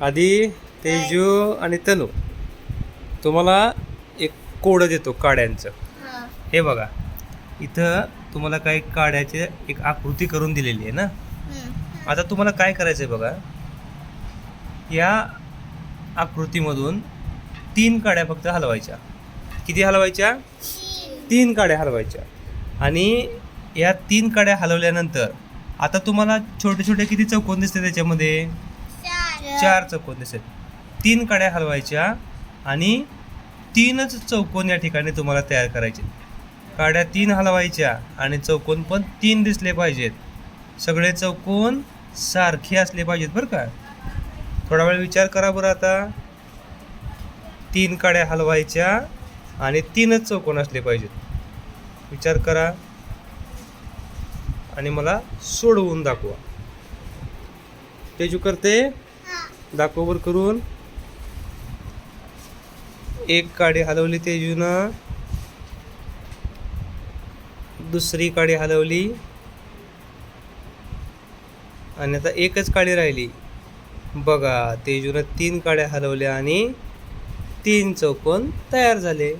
आधी तेजू आणि तनू. तुम्हाला एक कोड देतो काड्यांचं. हा. बघा. इथं तुम्हाला काही काड्याचे एक आकृती करून दिलेली आहे ना. आता तुम्हाला काय करायचं आहे बघा? या आकृतीमधून तीन काड्या फक्त हलवायच्या. किती हलवायच्या? तीन. काड्या हलवायच्या. आणि या तीन काड्या हलवल्यानंतर आता तुम्हाला छोटे छोटे किती चौकोन दिसते त्याच्यामध्ये? चार चौकोन दिसेल. तीन काड्या हलवायच्या आणि तीनच चौकोन या ठिकाणी तुम्हाला तयार करायचे. काड्या तीन हलवायच्या आणि चौकोन पण तीन दिसले पाहिजेत. सगळे चौकोन सारखे असले पाहिजेत बरं का. थोडा वेळ विचार करा बरं आता. तीन काड्या हलवायच्या आणि तीनच चौकोन असले पाहिजेत. विचार करा. आणि मला सोडवून दाखवा. तेजू करते. हा करून. एक काडी हलवली तेजूनं दुसरी काडी हलवली. आणि आता एकच काडी राहिली. बघा तेजूनं तीन काड्या हलवल्या आणि तीन चौकोन तयार झाले.